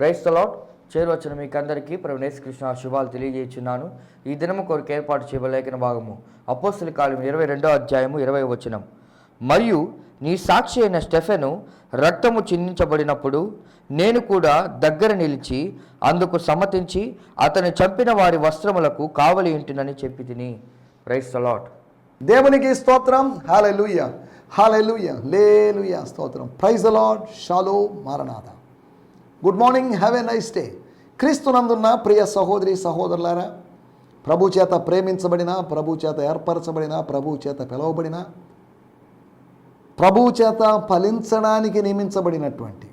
Price తలాట్ చేరువచ్చిన మీకు అందరికీ ప్రవణేశ్ కృష్ణ శుభాలు తెలియజేస్తున్నాను ఈ దినము కొరకు ఏర్పాటు చేయలేఖన భాగము. అపోస్తుల కాలం ఇరవై రెండో అధ్యాయము ఇరవై వచనం. మరియు నీ సాక్షి అయిన స్టెఫెను రక్తము చిందించబడినప్పుడు నేను కూడా దగ్గర నిలిచి అందుకు సమ్మతించి అతను చంపిన వారి వస్త్రములకు కావలి ఇంటినని చెప్పి తిని. ప్రైస్ తలాట్ దేవునికి స్తోత్రం. హాలెలూయ హాలెలూయ లేలుయ స్తోత్రం. ప్రైజ్ అలాట్ షాలో Maranatha good morning have a nice day క్రీస్తునందున్న ప్రియ సహోదరి సహోదరులారా ప్రభు చేత ప్రేమించబడిన ప్రభు చేత ఏర్పరచబడిన ప్రభు చేత పిలువబడిన ప్రభు చేత ఫలించడానికి నియమించబడినటువంటి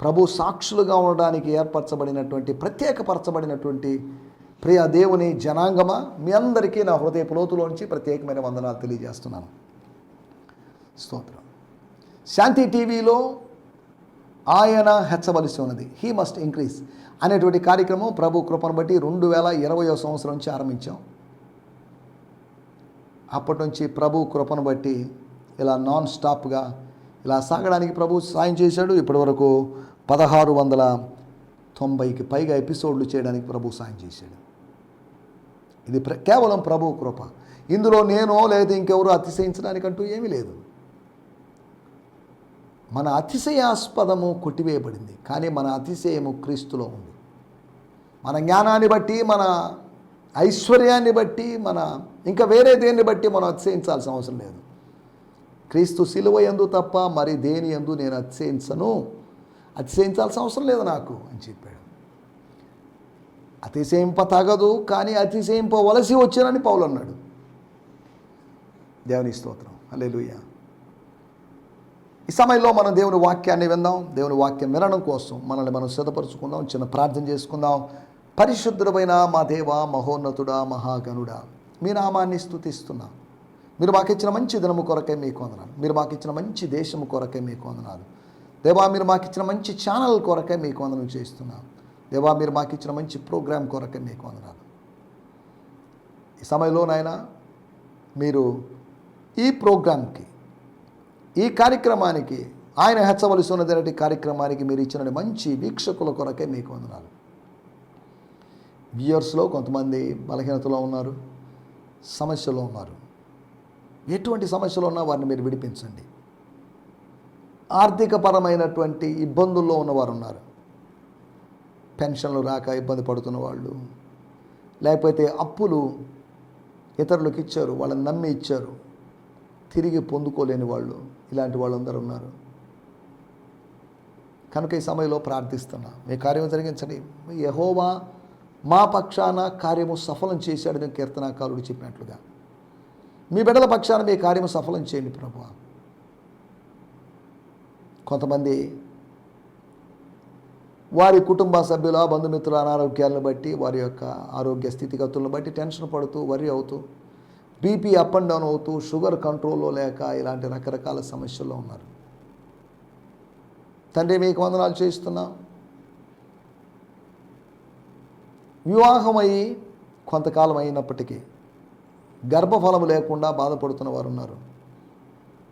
ప్రభు సాక్షులుగా ఉండడానికి ఏర్పరచబడినటువంటి ప్రత్యేకపరచబడినటువంటి ప్రియ దేవుని జనాంగమా మీ అందరికీ నా హృదయ లోతులోంచి ప్రత్యేకమైన వందనాలు తెలియజేస్తున్నాను. స్తోత్రం. శాంతి టీవీలో ఆయన హెచ్చవలసి ఉన్నది. హీ మస్ట్ ఇంక్రీజ్ అనేటువంటి కార్యక్రమం ప్రభు కృపను బట్టి రెండు వేల ఇరవయో సంవత్సరం నుంచి ఆరంభించాం. అప్పటి నుంచి ప్రభు కృపను బట్టి ఇలా నాన్ స్టాప్గా ఇలా సాగడానికి ప్రభు సాయం చేశాడు. ఇప్పటి వరకు పదహారు వందల తొంభైకి పైగా ఎపిసోడ్లు చేయడానికి ప్రభు సాయం చేశాడు. ఇది ప్ర కేవలం ప్రభు కృప. ఇందులో నేను లేదా ఇంకెవరు అతిశయించడానికంటూ ఏమీ లేదు. మన అతిశయాస్పదము కొట్టివేయబడింది కానీ మన అతిశయము క్రీస్తులో ఉంది. మన జ్ఞానాన్ని బట్టి మన ఐశ్వర్యాన్ని బట్టి మన ఇంకా వేరే దేన్ని బట్టి మనం అతిశయించాల్సిన అవసరం లేదు. క్రీస్తు సిలువ ఎందు తప్ప మరి దేని ఎందు నేను అతిశయించను? అతిశయించాల్సిన అవసరం లేదు నాకు అని చెప్పాడు. అతిశయింప తగదు కానీ అతిశయింపవలసి వచ్చానని పౌలు అన్నాడు దేవుని స్తోత్రం. అల్లెలుయ్యా ఈ సమయంలో మనం దేవుని వాక్యాన్ని విందాం. దేవుని వాక్యం వినడం కోసం మనల్ని మనం సిద్ధపరచుకుందాం చిన్న ప్రార్థన చేసుకుందాం. పరిశుద్ధుడమైన మా దేవ మహోన్నతుడా మహాగనుడా మీ నామాన్ని స్థుతిస్తున్నాం మీరు మాకు ఇచ్చిన మంచి దినము కొరకే మీకు వందనాలు. మీరు మాకు ఇచ్చిన మంచి దేశము కొరకే మీకు వందనాలు. దేవా మీరు మాకు ఇచ్చిన మంచి ఛానల్ కొరకే మీకు వందనం చేస్తున్నాం. దేవా మీరు మాకు ఇచ్చిన మంచి ప్రోగ్రాం కొరకే మీకు వందనాలు. ఈ సమయంలో నాయన మీరు ఈ ప్రోగ్రాంకి ఈ కార్యక్రమానికి ఆయన హెచ్చవలసి ఉన్నటువంటి కార్యక్రమానికి మీరు ఇచ్చిన మంచి వీక్షకుల కొరకే మీకు వందనాలు. వ్యూయర్స్లో కొంతమంది బలహీనతలో ఉన్నారు సమస్యలో ఉన్నారు. ఎటువంటి సమస్యలు ఉన్నా వారిని మీరు విడిపించండి. ఆర్థికపరమైనటువంటి ఇబ్బందుల్లో ఉన్నవారు ఉన్నారు పెన్షన్లు రాక ఇబ్బంది పడుతున్న వాళ్ళు లేకపోతే అప్పులు ఇతరులకు ఇచ్చారు వాళ్ళని నమ్మి ఇచ్చారు తిరిగి పొందుకోలేని వాళ్ళు ఇలాంటి వాళ్ళందరూ ఉన్నారు. కనుక ఈ సమయంలో ప్రార్థిస్తున్నా మీ కార్యం జరిగించండి. యహోవా మా పక్షాన కార్యము సఫలం చేశాడని కీర్తనాకారుడు చెప్పినట్లుగా. మీ బిడ్డల పక్షాన మీ కార్యము సఫలం చేయండి ప్రభు కొంతమంది వారి కుటుంబ సభ్యుల బంధుమిత్రుల అనారోగ్యాలను బట్టి వారి యొక్క ఆరోగ్య స్థితిగతులను బట్టి టెన్షన్ పడుతూ వరి అవుతూ బీపీ అప్ అండ్ డౌన్ అవుతూ షుగర్ కంట్రోల్లో లేక ఇలాంటి రకరకాల సమస్యల్లో ఉన్నారు. తండ్రి మీకు వందనాలు చేస్తున్నాం వివాహమయ్యి కొంతకాలం అయినప్పటికీ గర్భఫలము లేకుండా బాధపడుతున్న వారు ఉన్నారు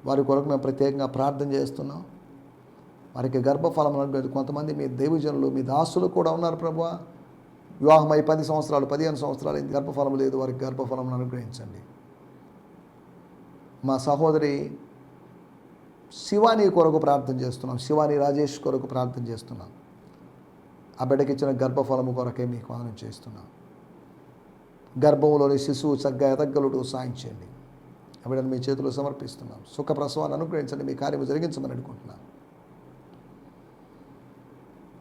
వారి కొరకు మేము ప్రత్యేకంగా ప్రార్థన చేస్తున్నాం. వారికి గర్భఫలం అనుగ్రహించు. కొంతమంది మీ దైవజనులు మీ దాసులు కూడా ఉన్నారు ప్రభు వివాహమై పది సంవత్సరాలు పదిహేను సంవత్సరాలు గర్భఫలం లేదు. వారికి గర్భఫలం అనుగ్రహించండి. మా సహోదరి శివాని కొరకు ప్రార్థన చేస్తున్నాం. శివాని రాజేష్ కొరకు ప్రార్థన చేస్తున్నాం. ఆ బిడ్డకి ఇచ్చిన గర్భఫలము కొరకే మీకు వందనం చేస్తున్నాం. గర్భంలోని శిశువు చక్కగా ఎదగ్గలుడు సాయించండి ఆ బిడ్డను మీ చేతిలో సమర్పిస్తున్నాం. సుఖ ప్రసవాన్ని అనుగ్రహించండి. మీ కార్యము జరిగించమని అనుకుంటున్నాం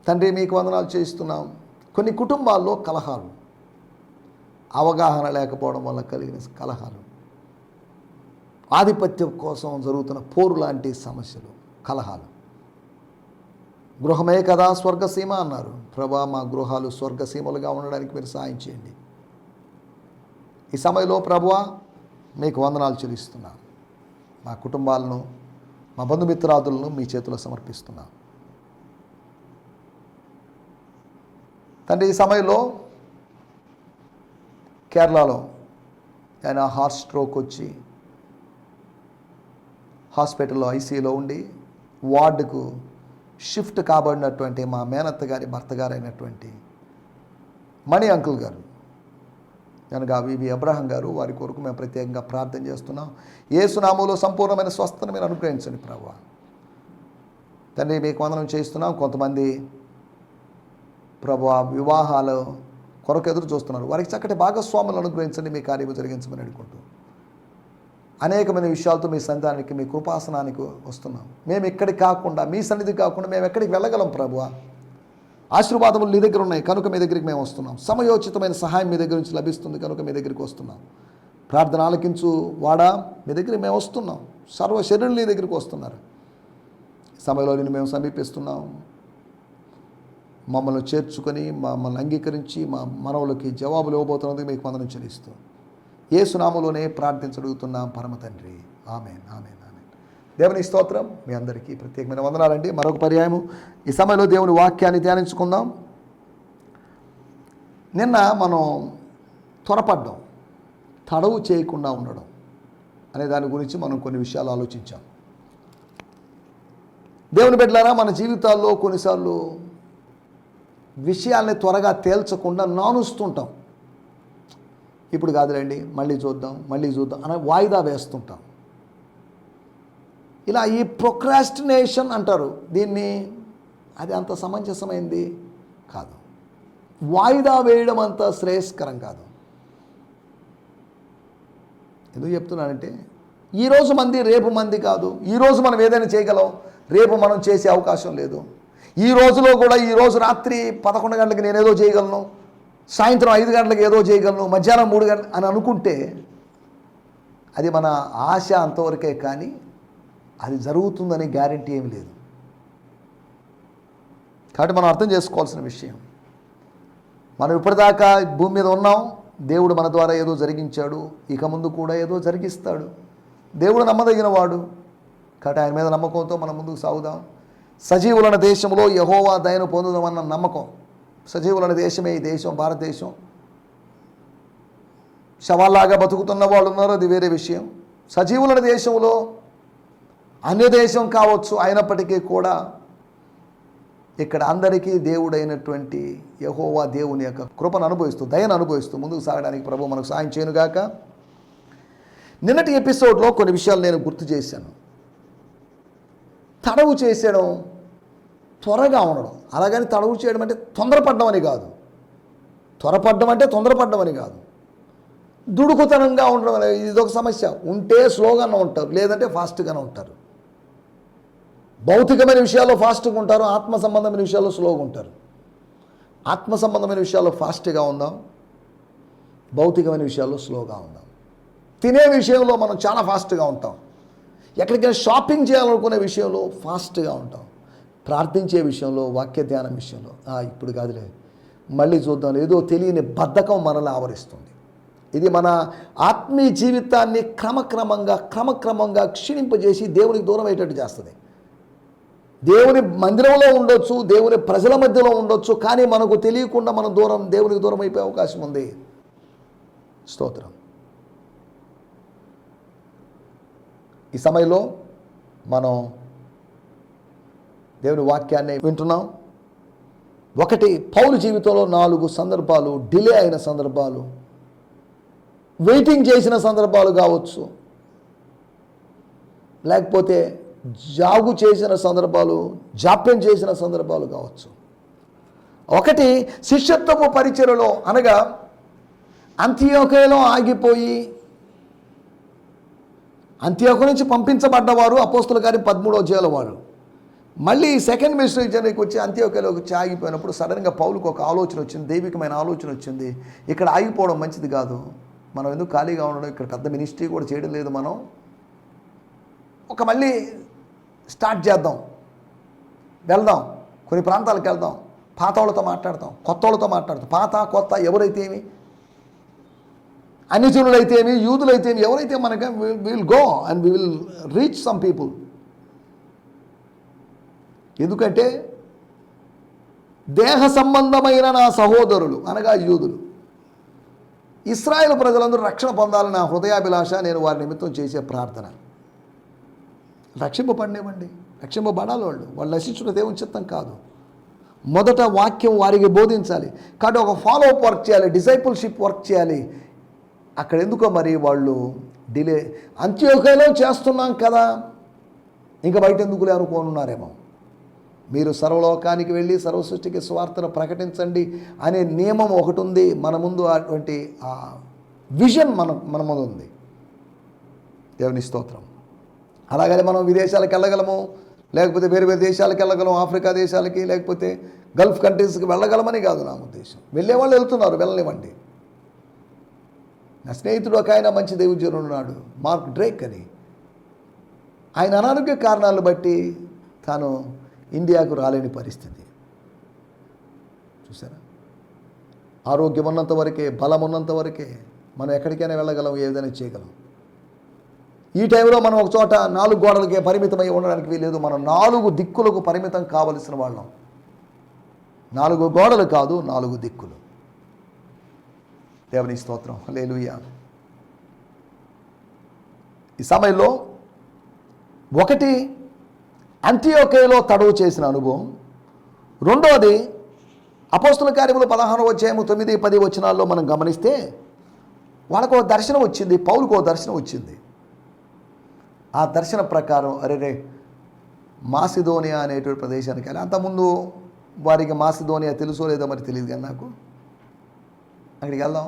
తండ్రి మీకు వందనాలు చేస్తున్నాం కొన్ని కుటుంబాల్లో కలహాలు అవగాహన లేకపోవడం వల్ల కలిగిన కలహాలు. ఆధిపత్యం కోసం జరుగుతున్న పోరు లాంటి సమస్యలు కలహాలు. గృహమే కదా స్వర్గసీమ అన్నారు. ప్రభా మా గృహాలు స్వర్గసీమలుగా ఉండడానికి మీరు సాయం చేయండి. ఈ సమయంలో ప్రభువా మీకు వందనాలు చెల్లిస్తున్నాను మా కుటుంబాలను మా బంధుమిత్రాదులను మీ చేతిలో సమర్పిస్తున్నాను తండ్రి ఈ సమయంలో కేరళలో ఆయన హార్ట్ స్ట్రోక్ వచ్చి హాస్పిటల్లో ఐసీయూలో ఉండి వార్డుకు షిఫ్ట్ కాబడినటువంటి మా మేనత్త గారి భర్త గారైనటువంటి మణి అంకుల్ గారు. కనుక వివి అబ్రహం గారు వారి కొరకు మేము ప్రత్యేకంగా ప్రార్థన చేస్తున్నాం. ఏసునామంలో సంపూర్ణమైన స్వస్థను మీరు అనుగ్రహించండి ప్రభు. తండ్రి మీకు వందనం చేస్తున్నాం కొంతమంది ప్రభు వివాహాలు కొరకు ఎదురు చూస్తున్నారు. వారికి చక్కటి భాగస్వాములు అనుగ్రహించండి. మీ కార్యము జరిగించమని అడుగుకుంటూ అనేకమైన విషయాలతో మీ సంతానానికి మీ కృపాసనానికి వస్తున్నాం. మేము ఇక్కడికి కాకుండా మీ సన్నిధి కాకుండా మేము ఎక్కడికి వెళ్ళగలం ప్రభు ఆశీర్వాదములు నీ దగ్గర ఉన్నాయి కనుక మీ దగ్గరికి మేము వస్తున్నాం. సమయోచితమైన సహాయం మీ దగ్గర నుంచి లభిస్తుంది కనుక మీ దగ్గరికి వస్తున్నాం. ప్రార్థన ఆలకించు వాడా మీ దగ్గర మేము వస్తున్నాం. సర్వ శరీరులు నీ దగ్గరికి వస్తున్నారు. సమయంలో నేను మేము సమీపిస్తున్నాం. మమ్మల్ని చేర్చుకొని మమ్మల్ని అంగీకరించి మా మనవులకి జవాబులు ఇవ్వబోతున్నందుకు మీకు వందనం చెల్లిస్తూ ఏ సునామలోనే ప్రార్థించడుగుతున్నాం పరమ తండ్రి. ఆమె ఆమెన్ ఆమెన్. దేవుని స్తోత్రం మీ అందరికీ ప్రత్యేకమైన వందనాలండి. మరొక పర్యాయము. ఈ సమయంలో దేవుని వాక్యాన్ని ధ్యానించుకుందాం. నిన్న మనం త్వరపడ్డం తడవు చేయకుండా ఉండడం అనే దాని గురించి మనం కొన్ని విషయాలు ఆలోచించాం. దేవుని బిడ్డలారా మన జీవితాల్లో కొన్నిసార్లు విషయాల్ని త్వరగా తేల్చకుండా నానుస్తుంటాం. ఇప్పుడు కాదులేండి మళ్ళీ చూద్దాం మళ్ళీ చూద్దాం అని వాయిదా వేస్తుంటాం. ఇలా ఈ ప్రొక్రాస్టినేషన్ అంటారు. దీన్ని అది అంత సమంజసమైంది కాదు. వాయిదా వేయడం అంత శ్రేయస్కరం కాదు. ఎందుకు చెప్తున్నానంటే ఈరోజు మంది రేపు మంది కాదు. ఈరోజు మనం ఏదైనా చేయగలం రేపు మనం చేసే అవకాశం లేదు. ఈ రోజులో కూడా ఈ రోజు రాత్రి పదకొండు గంటలకు నేను ఏదో చేయగలను. సాయంత్రం ఐదు గంటలకు ఏదో చేయగలను మధ్యాహ్నం మూడు గంటలు అని అనుకుంటే అది మన ఆశ అంతవరకే కానీ అది జరుగుతుందని గ్యారంటీ ఏమి లేదు. కాబట్టి మనం అర్థం చేసుకోవాల్సిన విషయం. మనం ఇప్పటిదాకా భూమి మీద ఉన్నాం దేవుడు మన ద్వారా ఏదో జరిగించాడు ఇక ముందు కూడా ఏదో జరిగిస్తాడు. దేవుడు నమ్మదగిన వాడు. కాబట్టి ఆయన మీద నమ్మకంతో మనం ముందుకు సాగుదాం. సజీవులైన దేశంలో యహోవా దయను పొందుదామన్న నమ్మకం. సజీవులైన దేశమే ఈ దేశం భారతదేశం. శవాల్లాగా బతుకుతున్న వాళ్ళు ఉన్నారు అది వేరే విషయం. సజీవులైన దేశంలో అన్య దేశం కావచ్చు అయినప్పటికీ కూడా ఇక్కడ అందరికీ దేవుడైనటువంటి యహోవా దేవుని యొక్క కృపను అనుభవిస్తూ దయను అనుభవిస్తూ ముందుకు సాగడానికి ప్రభు మనకు సాయం చేయనుగాక నిన్నటి ఎపిసోడ్లో కొన్ని విషయాలు నేను గుర్తు చేశాను. తడవు చేసేయడం త్వరగా ఉండడం. అలాగని తడవు చేయడం అంటే తొందరపడ్డం అని కాదు. త్వరపడ్డం అంటే తొందరపడ్డం అని కాదు. దుడుకుతనంగా ఉండడం అనేది ఇది ఒక సమస్య. ఉంటే స్లోగానే ఉంటారు లేదంటే ఫాస్ట్గానే ఉంటారు. భౌతికమైన విషయాల్లో ఫాస్ట్గా ఉంటారు ఆత్మ సంబంధమైన విషయాల్లో స్లోగా ఉంటారు. ఆత్మ సంబంధమైన విషయాల్లో ఫాస్ట్గా ఉందాం భౌతికమైన విషయాల్లో స్లోగా ఉందాం. తినే విషయంలో మనం చాలా ఫాస్ట్గా ఉంటాం. ఎక్కడికైనా షాపింగ్ చేయాలనుకునే విషయంలో ఫాస్ట్గా ఉంటాం. ప్రార్థించే విషయంలో వాక్య ధ్యానం విషయంలో. "ఆ, ఇప్పుడు కాదులే. మళ్ళీ చూద్దాం. ఏదో తెలియని బద్ధకం మనల్ని ఆవరిస్తుంది. ఇది మన ఆత్మీయ జీవితాన్ని క్రమక్రమంగా క్రమక్రమంగా క్షీణింపజేసి దేవునికి దూరం అయ్యేటట్టు చేస్తుంది. దేవుని మందిరంలో ఉండొచ్చు దేవుని ప్రజల మధ్యలో ఉండొచ్చు కానీ మనకు తెలియకుండా మనం దూరం దేవునికి దూరం అయిపోయే అవకాశం ఉంది. స్తోత్రం. ఈ సమయంలో మనం దేవుని వాక్యాన్ని వింటున్నాం. ఒకటి పౌలు జీవితంలో నాలుగు సందర్భాలు డిలే అయిన సందర్భాలు వెయిటింగ్ చేసిన సందర్భాలు కావచ్చు. లేకపోతే జాగు చేసిన సందర్భాలు జాప్యం చేసిన సందర్భాలు కావచ్చు. ఒకటి శిష్యత్వపు పరిచయలో అనగా అంత్యోకలో ఆగిపోయి అంత్యోక నుంచి పంపించబడ్డవారు అపోస్తుల గారి పదమూడో జైలు వారు. మళ్ళీ సెకండ్ మినిస్టర్ జర్నీకి వచ్చి అంత్యోకలోకి వచ్చి ఆగిపోయినప్పుడు సడన్గా పౌలకు ఒక ఆలోచన వచ్చింది దైవికమైన ఆలోచన వచ్చింది. ఇక్కడ ఆగిపోవడం మంచిది కాదు. మనం ఎందుకు ఖాళీగా ఉండడం? ఇక్కడ పెద్ద మినిస్ట్రీ కూడా చేయడం లేదు మనం. ఒక మళ్ళీ స్టార్ట్ చేద్దాం. వెళ్దాం. కొన్ని ప్రాంతాలకు వెళ్దాం. పాత వాళ్ళతో మాట్లాడతాం. కొత్త వాళ్ళతో మాట్లాడతాం. పాత కొత్త ఎవరైతే ఏమి? అన్యజనులైతే ఏమి? యూదులైతే ఏమి? ఎవరైతే మనకి will go and we will reach some people ఎందుకంటే దేహ సంబంధమైన నా సహోదరులు అనగా యూదులు. ఇస్రాయేల్ ప్రజలందరూ రక్షణ పొందాలని నా హృదయాభిలాష నేను వారి నిమిత్తం చేసే ప్రార్థన. రక్షింపబడినివ్వండి రక్షింపబడాలి వాళ్ళు. వాళ్ళు నశించున్న దేవుని చిత్తం కాదు. మొదట వాక్యం వారికి బోధించాలి. కాబట్టి ఒక ఫాలో అప్ వర్క్ చేయాలి. డిసైపుల్షిప్ వర్క్ చేయాలి. అక్కడ ఎందుకో మరి వాళ్ళు డిలే అంత్యోకలో చేస్తున్నాం కదా. ఇంకా బయట ఎందుకులే అనుకోనున్నారేమో మీరు సర్వలోకానికి వెళ్ళి సర్వసృష్టికి స్వార్థను ప్రకటించండి అనే నియమం ఒకటి ఉంది. మన ముందు అటువంటి ఆ విజన్ మన మన ముందు ఉంది. దేవుని స్తోత్రం. అలాగనే మనం విదేశాలకు వెళ్ళగలము లేకపోతే వేరే వేరే దేశాలకు వెళ్ళగలం ఆఫ్రికా దేశాలకి లేకపోతే గల్ఫ్ కంట్రీస్కి వెళ్ళగలమని కాదు నా ఉద్దేశం. వెళ్ళే వాళ్ళు వెళ్తున్నారు వెళ్ళనివ్వండి. నా స్నేహితుడు ఒక ఆయన మంచి దేవుజనుడు ఉన్నాడు మార్క్ డ్రేక్ అని. ఆయన అనారోగ్య కారణాలను బట్టి తాను ఇండియాకు రాలేని పరిస్థితి. చూసారా ఆరోగ్యం ఉన్నంత వరకే బలం ఉన్నంత వరకే మనం ఎక్కడికైనా వెళ్ళగలం ఏదైనా చేయగలం. ఈ టైంలో మనం ఒక చోట నాలుగు గోడలకే పరిమితమై ఉండడానికి వీలేదు మనం నాలుగు దిక్కులకు పరిమితం కావలసిన వాళ్ళం. నాలుగు గోడలు కాదు నాలుగు దిక్కులు. దేవుని స్తోత్రం. లేలుయ్య ఈ సమయంలో ఒకటి అంత్యోకేలో తడువు చేసిన అనుభవం. రెండవది అపోస్తుల కార్యములు పదహారు వచ్చాయము తొమ్మిది పది వచనాల్లో మనం గమనిస్తే వాళ్ళకు ఒక దర్శనం వచ్చింది పౌలకు ఒక దర్శనం వచ్చింది. ఆ దర్శన ప్రకారం అరే రే మాసిదోనియా అనేటువంటి ప్రదేశానికి వెళ్ళి అంతకుముందు వారికి మాసిదోనియా తెలుసో లేదో మరి తెలియదు కానీ నాకు. అక్కడికి వెళ్దాం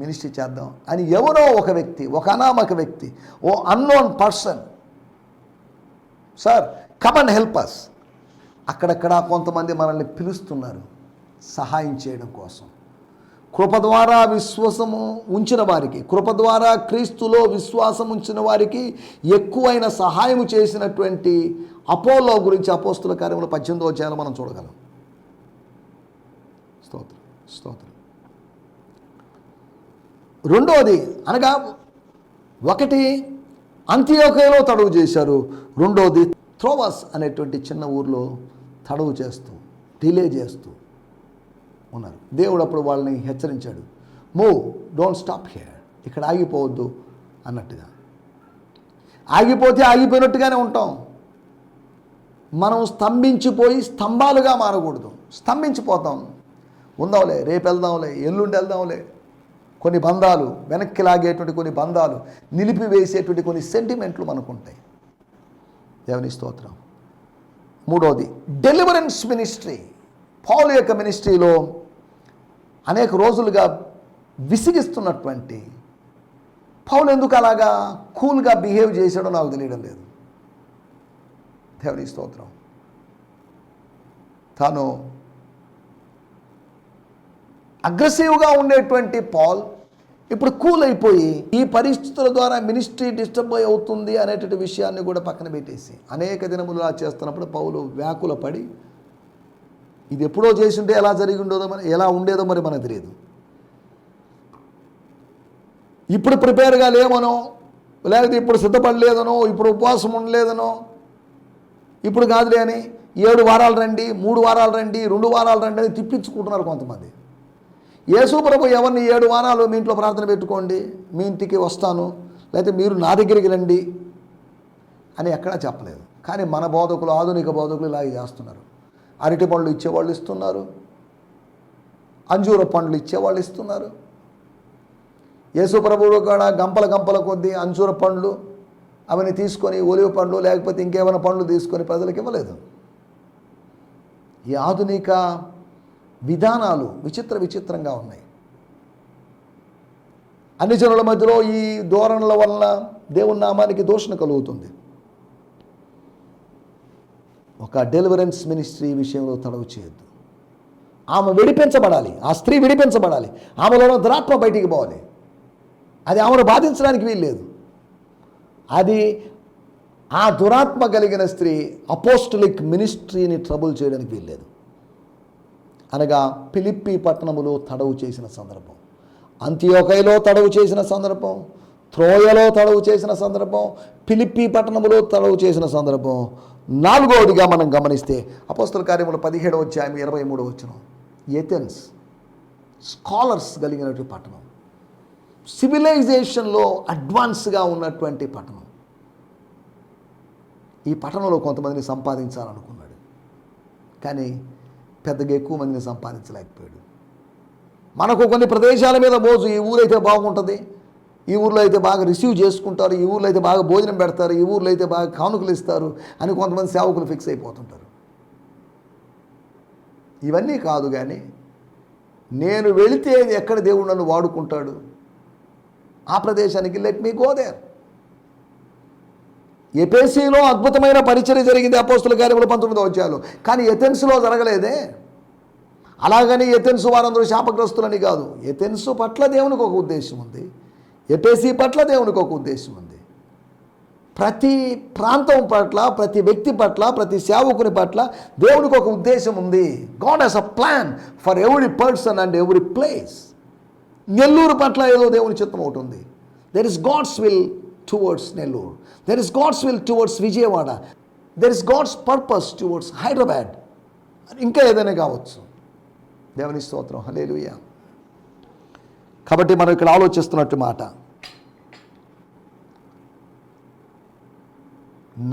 మినిస్ట్రీ చేద్దాం అని ఎవరో ఒక వ్యక్తి ఒక అనామక వ్యక్తి ఓ unknown person sir come and help us అక్కడక్కడ కొంతమంది మనల్ని పిలుస్తున్నారు సహాయం చేయడం కోసం. కృప ద్వారా విశ్వాసము ఉంచిన వారికి కృప ద్వారా క్రీస్తులో విశ్వాసం ఉంచిన వారికి ఎక్కువైన సహాయం చేసినటువంటి అపోలో గురించి అపోస్తుల కార్యంలో పద్దెనిమిదో అధ్యాయంలో మనం చూడగలం. స్తోత్రం స్తోత్రం. రెండవది అనగా ఒకటి అంత్యోకయలో తడువు చేశారు. రెండోది త్రోవస్ అనేటువంటి చిన్న ఊర్లో తడువు చేస్తూ డిలే చేస్తూ ఉన్నారు. దేవుడు అప్పుడు వాళ్ళని హెచ్చరించాడు. Move don't stop here. ఇక్కడ ఆగిపోవద్దు అన్నట్టుగా. ఆగిపోతే ఆగిపోయినట్టుగానే ఉంటాం. మనం స్తంభించిపోయి స్తంభాలుగా మారకూడదు. స్తంభించిపోతాం. ఉందాంలే రేపు వెళ్దాంలే ఎల్లుండి వెళ్దాంలే కొన్ని బంధాలు వెనక్కి లాగేటువంటి కొన్ని బంధాలు నిలిపివేసేటువంటి కొన్ని సెంటిమెంట్లు మనకుంటాయి. దేవుని స్తోత్రం. మూడోది డెలివరెన్స్ మినిస్ట్రీ పౌలు యొక్క మినిస్ట్రీలో అనేక రోజులుగా విసిగిస్తున్నటువంటి పౌలు ఎందుకు అలాగా కూల్గా బిహేవ్ చేశాడో నాకు తెలియడం లేదు. దేవుని స్తోత్రం. తాను అగ్రెసివ్గా ఉండేటువంటి పాల్ ఇప్పుడు కూల్ అయిపోయి ఈ పరిస్థితుల ద్వారా మినిస్ట్రీ డిస్టర్బ్ అవుతుంది అనేటువంటి విషయాన్ని కూడా పక్కన పెట్టేసి అనేక దినములు అలా చేస్తున్నప్పుడు పౌలు వ్యాకుల పడి ఇది ఎప్పుడో చేసింటే ఎలా జరిగి ఉండేదో మరి ఎలా ఉండేదో మరి మనకు తెలియదు. ఇప్పుడు ప్రిపేర్గా లేమనో లేకపోతే ఇప్పుడు సిద్ధపడలేదనో ఇప్పుడు ఉపవాసం ఉండలేదనో ఇప్పుడు కాదులే అని ఏడు వారాలు రండి మూడు వారాలు రండి రెండు వారాలు రండి అని తిప్పించుకుంటున్నారు కొంతమంది. యేసు ప్రభు ఎవరిని ఏడు వారాలు మీ ఇంట్లో ప్రార్థన పెట్టుకోండి మీ ఇంటికి వస్తాను లేకపోతే మీరు నా దగ్గరికి రండి అని ఎక్కడా చెప్పలేదు. కానీ మన బోధకులు ఆధునిక బోధకులు ఇలాగే చేస్తున్నారు. అరటి పండ్లు ఇచ్చేవాళ్ళు ఇస్తున్నారు. అంజూర పండ్లు ఇచ్చేవాళ్ళు ఇస్తున్నారు. యేసు ప్రభువు కూడా గంపల గంపల కొద్దీ అంజూర పండ్లు అవన్నీ తీసుకొని ఒలివ పండ్లు లేకపోతే ఇంకేమైనా పండ్లు తీసుకొని ప్రజలకు ఇవ్వలేదు. ఈ ఆధునిక విధానాలు విచిత్ర విచిత్రంగా ఉన్నాయి. అన్ని జనుల మధ్యలో ఈ ధోరణుల వలన దేవుని నామానికి దూషణ కలుగుతుంది. ఒక డెలివరెన్స్ మినిస్ట్రీ విషయంలో తడవు చేయొద్దు. ఆమె విడిపించబడాలి ఆ స్త్రీ విడిపించబడాలి ఆమెలో దురాత్మ బయటికి పోవాలి. అది ఆమెను బాధించడానికి వీల్లేదు. అది ఆ దురాత్మ కలిగిన స్త్రీ అపోస్టలిక్ మినిస్ట్రీని ట్రబుల్ చేయడానికి వీల్లేదు. అనగా పిలిప్పి పట్టణములో తడవు చేసిన సందర్భం. అంత్యోకయలో తడవు చేసిన సందర్భం. త్రోయలో తడవు చేసిన సందర్భం. పిలిప్పి పట్టణములో తడవు చేసిన సందర్భం. నాలుగవదిగా మనం గమనిస్తే అపోస్తల కార్యములు పదిహేడు అధ్యాయం ఇరవై మూడు వచ్చిన ఏథెన్స్ స్కాలర్స్ కలిగినటువంటి పట్టణం. సివిలైజేషన్లో అడ్వాన్స్గా ఉన్నటువంటి పట్టణం. ఈ పట్టణంలో కొంతమందిని సంపాదించాలనుకున్నాడు. కానీ పెద్దగా ఎక్కువ మందిని సంపాదించలేకపోయాడు. మనకు కొన్ని ప్రదేశాల మీద మోజు ఈ ఊరైతే బాగుంటుంది. ఈ ఊర్లో అయితే బాగా రిసీవ్ చేసుకుంటారు. ఈ ఊర్లో అయితే బాగా భోజనం పెడతారు. ఈ ఊర్లో అయితే బాగా కానుకలు ఇస్తారు అని కొంతమంది సేవకులు ఫిక్స్ అయిపోతుంటారు. ఇవన్నీ కాదు కానీ నేను వెళితే ఎక్కడ దేవుడు నన్ను వాడుకుంటాడు? ఆ ప్రదేశానికి లెట్ మీ గోదేర్ ఎపేసీలో అద్భుతమైన పరిచయం జరిగింది అపోస్తుల కార్యములు పంతొమ్మిదో వచ్చాలు కానీ ఎథెన్స్లో జరగలేదే. అలాగని ఎథెన్స్ వారందరూ శాపగ్రస్తులని కాదు. ఎథెన్స్ పట్ల దేవునికి ఒక ఉద్దేశం ఉంది. ఎపేసీ పట్ల దేవునికి ఒక ఉద్దేశం ఉంది. ప్రతి ప్రాంతం పట్ల ప్రతి వ్యక్తి పట్ల ప్రతి సేవకుని పట్ల దేవునికి ఒక ఉద్దేశం ఉంది. God he's a plan for every person and every place. Nellore పట్ల ఏదో దేవుని చిత్తం ఒకటి ఉంది. There is God's will towards Nellore there is God's will towards Vijayawada there is God's purpose towards Hyderabad ఇంకా ఏదైనా కావచ్చు. దేవుని స్తోత్రం. హలేలుయ కాబట్టి మనం ఇక్కడ ఆలోచిస్తున్నట్టు మాట.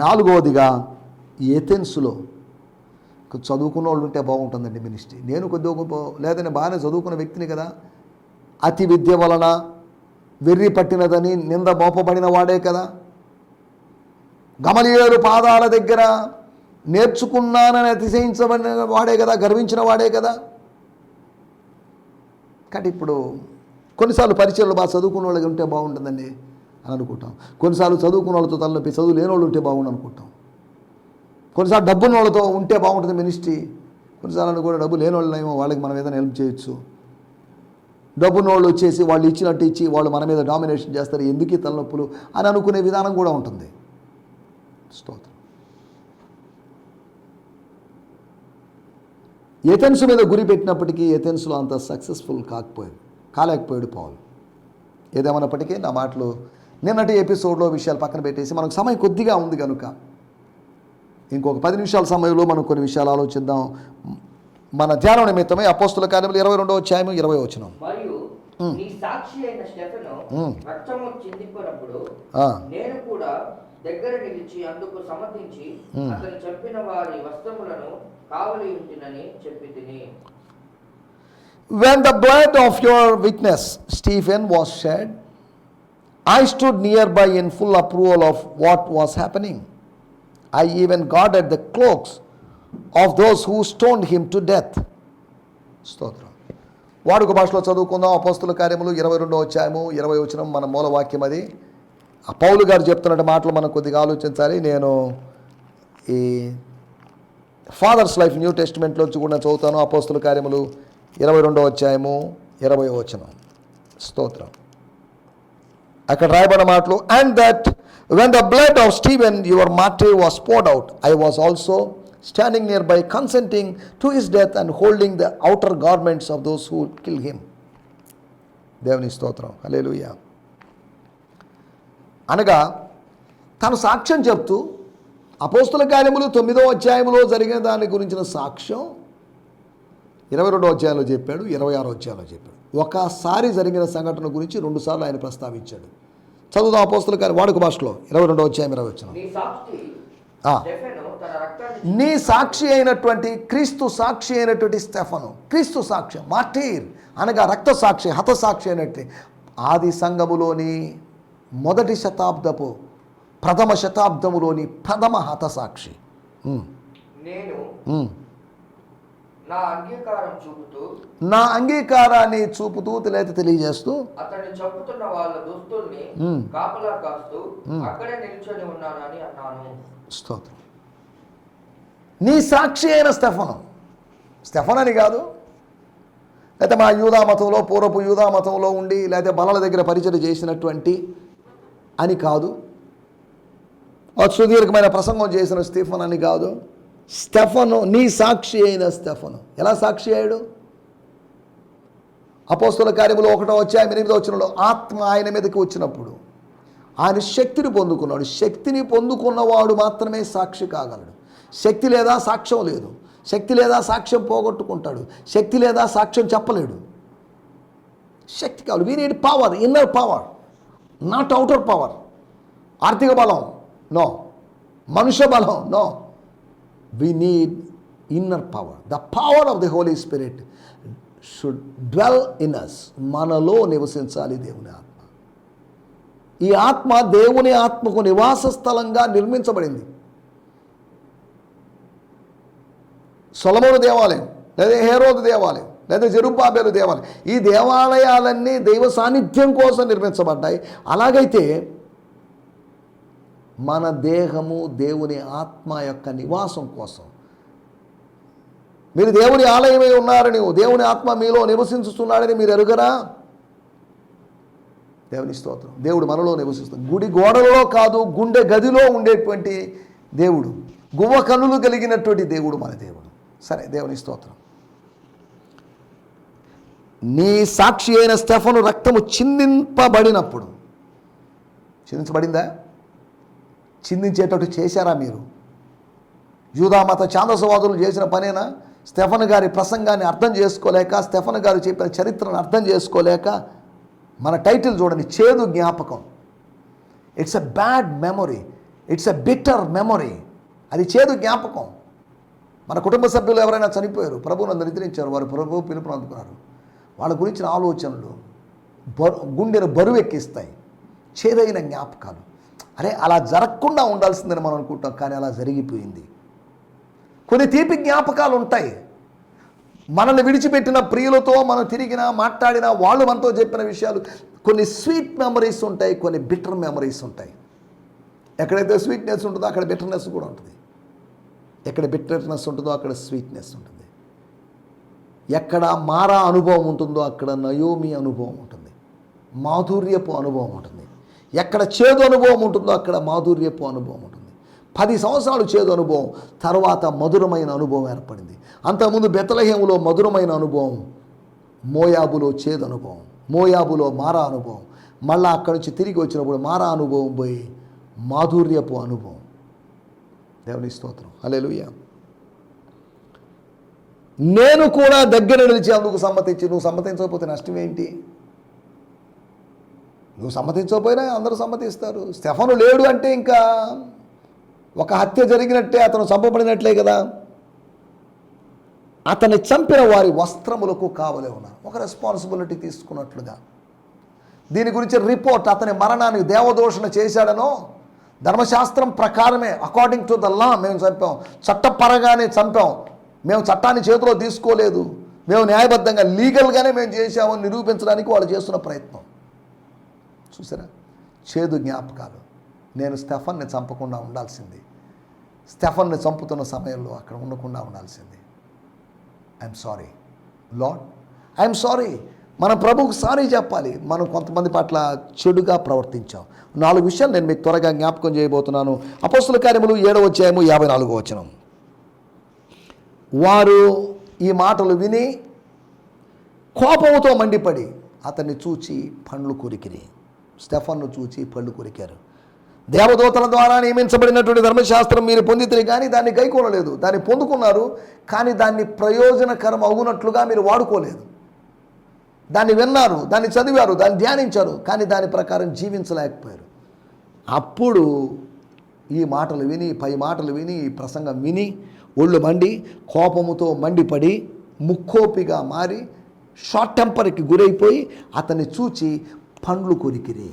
నాలుగవదిగా ఏథెన్స్లో చదువుకున్న వాళ్ళు ఉంటే బాగుంటుందండి మినిస్ట్రీ నేను కొద్దిగా లేదని బాగానే చదువుకున్న వ్యక్తిని కదా. అతి విద్య వలన వెర్రి పట్టినదని నింద మోపబడిన వాడే కదా. గమలియేరు పాదాల దగ్గర నేర్చుకున్నానని అతిశయించబడిన వాడే కదా గర్వించిన వాడే కదా. కానీ ఇప్పుడు కొన్నిసార్లు పరిచయాలు బాగా చదువుకున్న వాళ్ళకి ఉంటే బాగుంటుందండి అని అనుకుంటాం. కొన్నిసార్లు చదువుకున్న వాళ్ళతో తలనొప్పి చదువు లేని వాళ్ళు ఉంటే బాగుండు అనుకుంటాం. కొన్నిసార్లు డబ్బున్న వాళ్ళతో ఉంటే బాగుంటుంది మినిస్ట్రీ. కొన్నిసార్లు కూడా డబ్బు లేని వాళ్ళేమో వాళ్ళకి మనం ఏదైనా హెల్ప్ చేయొచ్చు. డబ్బునోళ్ళు వాళ్ళు వచ్చేసి వాళ్ళు ఇచ్చినట్టు ఇచ్చి వాళ్ళు మన మీద డామినేషన్ చేస్తారు ఎందుకు ఈ తలనొప్పులు అని అనుకునే విధానం కూడా ఉంటుంది. స్తోత్రం. ఏథెన్స్ మీద గురి పెట్టినప్పటికీ ఏథెన్స్లో అంత సక్సెస్ఫుల్ కాకపోయాడు కాలేకపోయాడు పౌలు ఏదేమన్నప్పటికీ నా మాటలు నిన్నటి ఎపిసోడ్లో విషయాలు పక్కన పెట్టేసి మనకు సమయం కొద్దిగా ఉంది కనుక ఇంకొక పది నిమిషాల సమయంలో మనం కొన్ని విషయాలు ఆలోచిద్దాం. మన ధ్యానం నిమిత్తమై అపోస్తుల కార్యములు ఇరవై రెండవ అధ్యాయం ఇరవై వచనం మరియు నీ సాక్షి అయిన స్టెఫెను మ్మ్. రక్తము చిందిపోయినప్పుడు ఆ, నేను కూడా దగ్గర నిలిచి అందుకు మ్మ్. అతను చంపిన వారి వస్త్రములను కావలి ఉంటినని చెప్పి తిని When the blood of your witness, Stephen, was shed, I stood nearby in full approval of what was happening. I even guarded the cloaks of those who stone him to death స్తోత్రం. వాడుక భాషలో చదువుకుందాం. అపోస్తుల కార్యములు ఇరవై రెండో వచ్చాయము ఇరవై వచ్చిన మన మూలవాక్యం అది. ఆ పౌలు గారు చెప్తున్న మాటలు మనం కొద్దిగా ఆలోచించాలి. నేను ఈ ఫాదర్స్ లైఫ్ న్యూ టెస్ట్మెంట్లోంచి కూడా చదువుతాను. అపోస్తుల కార్యములు ఇరవై రెండో అధ్యాయము ఇరవై వచనం. స్తోత్రం. అక్కడ రాయబడిన మాటలు and that when the blood of Stephen your martyr was poured out I was also standing near by consenting to his death and holding the outer garments of those who kill him దేవుని స్తోత్రం. హల్లెలూయా అనగా తను సాక్ష్యం చెప్తూ అపోస్తుల కార్యములు తొమ్మిదో అధ్యాయంలో జరిగిన దాని గురించిన సాక్ష్యం ఇరవై రెండో అధ్యాయంలో చెప్పాడు ఇరవై ఆరో అధ్యాయంలో చెప్పాడు. ఒకసారి జరిగిన సంఘటన గురించి రెండుసార్లు ఆయన ప్రస్తావించాడు. చదువుదాం అపోస్తుల కార్యం వాడుక భాషలో ఇరవై రెండో అధ్యాయం ఇరవై వచ్చిన. నీ సాక్షి సాక్షి అయినటువంటి క్రీస్తు సాక్షి అయినటువంటి స్టెఫను క్రీస్తు సాక్ష్యం మార్టీర్ అనగా రక్త సాక్షి హత సాక్షి అయినట్టు ఆది సంఘములోని మొదటి శతాబ్దపు ప్రథమ శతాబ్దములోని ప్రథమ హత సాక్షి. నేను. నా అంగీకారం చూపుతూ నా అంగీకారాన్ని చూపుతూ లేదా తెలియజేస్తూ అతన్ని చంపుతున్న వాళ్ళ దుస్తుల్ని. కాపలా కాస్తూ అక్కడే నిల్చొని ఉన్నానని అన్నాను. స్తోత్రం. నీ సాక్షి అయిన స్టెఫను. స్టెఫన్ అని కాదు. లేకపోతే మా యూదా మతంలో పూర్వపు యూదా మతంలో ఉండి లేకపోతే బలల దగ్గర పరిచయం చేసినటువంటి అని కాదు. సుదీర్ఘమైన ప్రసంగం చేసిన స్టీఫన్ అని కాదు. స్టెఫను నీ సాక్షి అయిన స్టెఫను. ఎలా సాక్షి అయ్యాడు? అపోస్తుల కార్యములు ఒకటో అధ్యాయం ఎనిమిదో వచ్చినప్పుడు ఆత్మ ఆయన మీదకి వచ్చినప్పుడు. ఆయన శక్తిని పొందుకున్నాడు. శక్తిని పొందుకున్నవాడు మాత్రమే సాక్షి కాగలడు. శక్తి లేదా సాక్ష్యం లేదు. శక్తి లేదా సాక్ష్యం పోగొట్టుకుంటాడు. శక్తి లేదా సాక్ష్యం చెప్పలేడు. శక్తి కావాలి. We need power inner power not outer power ఆర్థిక బలం నో మనుష్య బలం no we need inner power the power of the holy spirit should dwell in us మనలో నివసించాలి దేవుని ఆత్మ. ఈ ఆత్మ దేవుని ఆత్మకు నివాస స్థలంగా నిర్మించబడింది. సొలమూరు దేవాలయం లేదా హేరోదు దేవాలయం లేదా జరుబాబేలు దేవాలయం ఈ దేవాలయాలన్నీ దైవ సాన్నిధ్యం కోసం నిర్మించబడ్డాయి. అలాగైతే మన దేహము దేవుని ఆత్మ యొక్క నివాసం కోసం. మీరు దేవుని ఆలయమై ఉన్నారని దేవుని ఆత్మ మీలో నివసించుతున్నాడని మీరు ఎరుగరా? దేవుని స్తోత్రం. దేవుడు మనలో నివసిస్తుంది గుడి గోడలలో కాదు గుండె గదిలో ఉండేటువంటి దేవుడు. గువ్వ కన్నులు కలిగినటువంటి దేవుడు మన దేవుడు. సరే దేవుని స్తోత్రం. నీ సాక్షి అయిన స్టెఫను రక్తము చిందింపబడినప్పుడు చిందించబడిందా? చిందించేటట్టు చేశారా మీరు? యూదామత ఛాందసవాదులు చేసిన పనేనా? స్టెఫన్ గారి ప్రసంగాన్ని అర్థం చేసుకోలేక స్టెఫన్ గారు చెప్పిన చరిత్రను అర్థం చేసుకోలేక మన టైటిల్ చూడండి చేదు జ్ఞాపకం. It's a bad memory it's a bitter memory అది చేదు జ్ఞాపకం. మన కుటుంబ సభ్యులు ఎవరైనా చనిపోయారు ప్రభువును నిద్రించారు వారు ప్రభు పిలుపును అందుకున్నారు. వాళ్ళ గురించిన ఆలోచనలు బరు గుండెను బరువు ఎక్కిస్తాయి చేదైన జ్ఞాపకాలు. అరే అలా జరగకుండా ఉండాల్సిందని మనం అనుకుంటాం కానీ అలా జరిగిపోయింది. కొన్ని తీపి జ్ఞాపకాలు ఉంటాయి. మనల్ని విడిచిపెట్టిన ప్రియులతో మనం తిరిగిన మాట్లాడిన వాళ్ళు మనతో చెప్పిన విషయాలు కొన్ని స్వీట్ మెమరీస్ ఉంటాయి కొన్ని బిటర్ మెమరీస్ ఉంటాయి. ఎక్కడైతే స్వీట్నెస్ ఉంటుందో అక్కడ బిటర్నెస్ కూడా ఉంటుంది. ఎక్కడ బిటర్నెస్ ఉంటుందో అక్కడ స్వీట్నెస్ ఉంటుంది. ఎక్కడ మారా అనుభవం ఉంటుందో అక్కడ నయోమి అనుభవం ఉంటుంది. మాధుర్యపు అనుభవం ఉంటుంది. ఎక్కడ చేదు అనుభవం ఉంటుందో అక్కడ మాధుర్యపు అనుభవం ఉంటుంది. పది సంవత్సరాలు చేదు అనుభవం తర్వాత మధురమైన అనుభవం ఏర్పడింది. అంతకుముందు బెతలహేములో మధురమైన అనుభవం మోయాబులో చేదు అనుభవం మోయాబులో మారా అనుభవం మళ్ళా అక్కడి నుంచి తిరిగి వచ్చినప్పుడు మారా అనుభవం పోయి మాధుర్యపు అనుభవం. దేవుని స్తోత్రం. హల్లెలూయా. నేను కూడా దగ్గర నిలిచి అందుకు సమ్మతించి నువ్వు సమ్మతించకపోతే నష్టం ఏంటి? నువ్వు సమ్మతించకపోయినా అందరూ సమ్మతిస్తారు. స్టెఫను లేడు అంటే ఇంకా ఒక హత్య జరిగినట్టే అతను చంపబడినట్లే కదా. అతన్ని చంపిన వారి వస్త్రములకు కావలే ఉన్నారు. ఒక రెస్పాన్సిబిలిటీ తీసుకున్నట్లుగా. దీని గురించి రిపోర్ట్ అతని మరణాన్ని దేవదోషణ చేశాడనో ధర్మశాస్త్రం ప్రకారమే అకార్డింగ్ టు ద లా మేము చంపాం. చట్టపరంగానే చంపాం. మేము చట్టాన్ని చేతిలో తీసుకోలేదు. మేము న్యాయబద్ధంగా లీగల్గానే మేము చేశామని నిరూపించడానికి వాళ్ళు చేస్తున్న ప్రయత్నం. చూసారా? చేదు జ్ఞాపకాలు. నేను స్టెఫన్ని చంపకుండా ఉండాల్సింది. స్టెఫన్ని చంపుతున్న సమయంలో అక్కడ ఉండకుండా ఉండాల్సింది. I'm sorry Lord I'm sorry మన ప్రభువుకు సారీ చెప్పాలి. మనం కొంతమంది పట్ల చెడుగా ప్రవర్తించాం. నాలుగు విషయాలు నేను మీకు త్వరగా జ్ఞాపకం చేయబోతున్నాను. అపోస్తుల కార్యములు ఏడవ వచ్చాము యాభై నాలుగో వచనం. వారు ఈ మాటలు విని కోపంతో మండిపడి అతన్ని చూచి పండ్లు కొరికిరి. స్టెఫన్ను చూచి పళ్ళు కొరికారు. దేవదూతల ద్వారా నియమించబడినటువంటి ధర్మశాస్త్రం మీరు పొందితే కానీ దాన్ని గైకోనలేదు. దాన్ని పొందుకున్నారు కానీ దాన్ని ప్రయోజనకరం అవునట్లుగా మీరు వాడుకోలేదు. దాన్ని విన్నారు దాన్ని చదివారు దాన్ని ధ్యానించారు కానీ దాని ప్రకారం జీవించలేకపోయారు. అప్పుడు ఈ మాటలు విని పై మాటలు విని ఈ ప్రసంగం విని ఒళ్ళు మండి కోపముతో మండిపడి ముక్కోపిగా మారి షార్ట్ టెంపర్కి గురైపోయి అతన్ని చూచి పండ్లు కొరికిరే.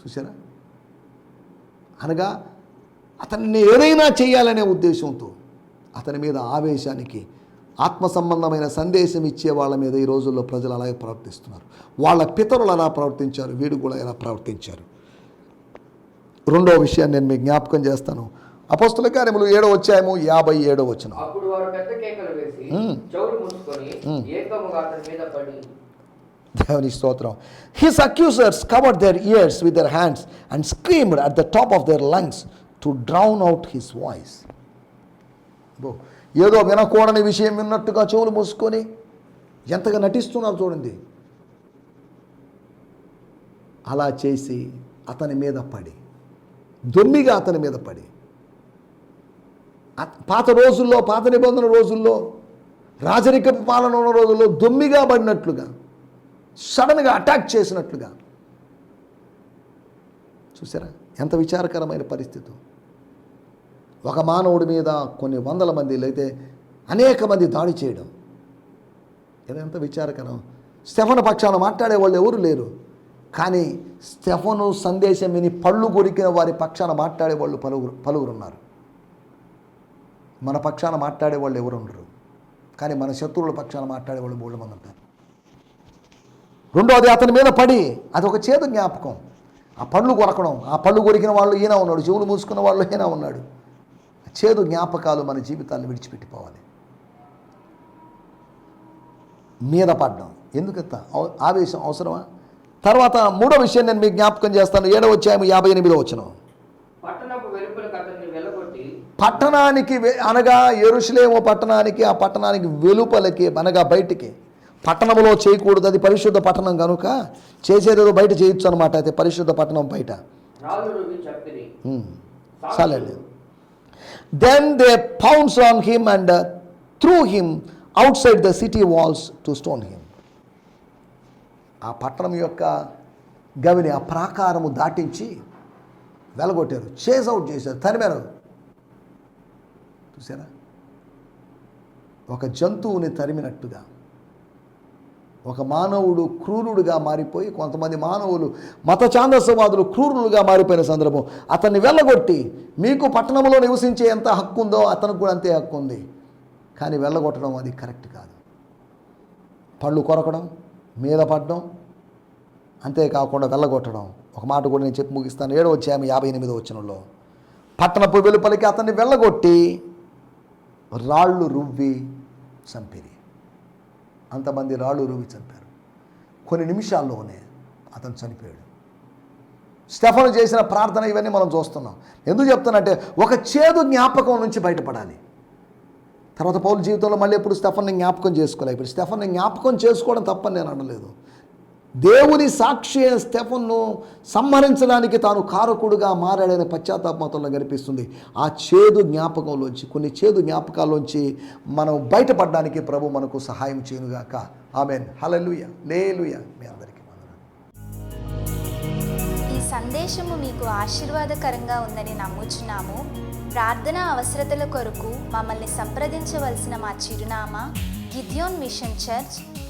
చూసారా అనగా అతన్ని ఏదైనా చేయాలనే ఉద్దేశంతో అతని మీద ఆవేశానికి ఆత్మ సంబంధమైన సందేశం ఇచ్చే వాళ్ళ మీద ఈ రోజుల్లో ప్రజలు అలాగే ప్రవర్తిస్తున్నారు. వాళ్ళ పితరులు అలా ప్రవర్తించారు వీడు కూడా ఎలా ప్రవర్తించారు. రెండో విషయాన్ని నేను మీకు జ్ఞాపకం చేస్తాను. అపోస్తుల కార్యములు ఏడో వచ్చాయము యాభై ఏడో వచ్చిన దేవుని స్తోత్రం. His accusers covered their ears with their hands and screamed at the top of their lungs to drown out his voice బో ఏదో వినకూడని విషయం విన్నట్టుగా చెవులు మూసుకొని ఎంతగా నటిస్తున్నారు చూడండి. అలా చేసి అతని మీద పడి దొమ్మిగా అతని మీద పడి. పాత రోజుల్లో పాత నిబంధన రోజుల్లో రాజరిక పాలన ఉన్న రోజుల్లో దొమ్మిగా పడినట్లుగా సడన్గా అటాక్ చేసినట్లుగా. చూసారా? ఎంత విచారకరమైన పరిస్థితి. ఒక మానవుడి మీద కొన్ని వందల మంది అయితే అనేక మంది దాడి చేయడం. ఇదంతా విచారకరం. స్టెఫను పక్షాన మాట్లాడే వాళ్ళు ఎవరు లేరు. కానీ స్టెఫను సందేశం విని పళ్ళు కొరికిన వారి పక్షాన మాట్లాడే వాళ్ళు పలువురు పలువురు ఉన్నారు మన పక్షాన మాట్లాడే వాళ్ళు ఎవరు ఉండరు కానీ మన శత్రువుల పక్షాన మాట్లాడే వాళ్ళు మూడు మంది ఉంటారు రెండోది అతని మీద పడి. అది ఒక చేదు జ్ఞాపకం. ఆ పళ్ళు కొరకడం. ఆ పళ్ళు కొరికిన వాళ్ళు ఈయన ఉన్నాడు. చెవులు మూసుకున్న వాళ్ళు ఈయన ఉన్నాడు. చేదు జ్ఞాపకాలు మన జీవితాన్ని విడిచిపెట్టిపోవాలి. మీద పడ్డం. ఎందుకంత ఆవేశం అవసరమా? తర్వాత మూడో విషయం నేను మీకు జ్ఞాపకం చేస్తాను. ఏడవ వచ్చాము యాభై ఎనిమిదో వచ్చిన పట్టణానికి అనగా ఎరుషులేమో పట్టణానికి ఆ పట్టణానికి వెలుపలకి అనగా బయటికి పట్టణంలో చేయకూడదు అది పరిశుద్ధ పట్టణం కనుక చేసేదేదో బయట చేయొచ్చు అనమాట అయితే పరిశుద్ధ పట్టణం బయట. చాలండి then they pounced on him and threw him outside the city walls to stone him ఆ పట్టణం యొక్క గవిని ఆ ప్రాకారము దాటించి వెలగొట్టారు చేజ్ అవుట్ చేశారు. తరిమారు చూసారా? ఒక జంతువుని తరిమినట్టుగా. ఒక మానవుడు క్రూరుడుగా మారిపోయి కొంతమంది మానవులు మత ఛాందస్యవాదులు క్రూరులుగా మారిపోయిన సందర్భం. అతన్ని వెళ్ళగొట్టి మీకు పట్టణంలో నివసించే ఎంత హక్కు ఉందో అతనికి కూడా అంతే హక్కు ఉంది. కానీ వెళ్ళగొట్టడం అది కరెక్ట్ కాదు. పళ్ళు కొరకడం మీద పడడం అంతేకాకుండా వెళ్ళగొట్టడం. ఒక మాట కూడా నేను చెప్పి ముగిస్తాను. ఏడో వచ్చాము యాభై ఎనిమిదో వచ్చినలో పట్టణపు వెలుపలికి అతన్ని వెళ్ళగొట్టి రాళ్ళు రువ్వి చంపిరి. అంతమంది రాళ్ళు రువి చంపారు. కొన్ని నిమిషాల్లోనే అతను చనిపోయాడు. స్టెఫను చేసిన ప్రార్థన ఇవన్నీ మనం చూస్తున్నాం. ఎందుకు చెప్తానంటే ఒక చేదు జ్ఞాపకం నుంచి బయటపడాలి. తర్వాత పౌలు జీవితంలో మళ్ళీ ఎప్పుడు స్టెఫన్ని జ్ఞాపకం చేసుకోలే ఇప్పుడు స్టెఫన్ని జ్ఞాపకం చేసుకోవడం తప్పని నేను అనలేదు. దేవుని సాక్షి అయిన స్టెఫన్ను సంహరించడానికి తాను కారకుడుగా మారాడనే పశ్చాత్తాపంలో కనిపిస్తుంది. ఆ చేదు జ్ఞాపకంలోంచి కొన్ని చేదు జ్ఞాపకాల్లోంచి మనం బయటపడడానికి ప్రభు మనకు సహాయం చేయనుగాక. ఆమెన్. హలలుయ లేలుయ. మీ అందరికీ ఈ సందేశము మీకు ఆశీర్వాదకరంగా ఉందని నమ్ముచున్నాము. ప్రార్థన అవసరతల కొరకు మమ్మల్ని సంప్రదించవలసిన మా చిరునామా గిద్యోన్ మిషన్ చర్చ్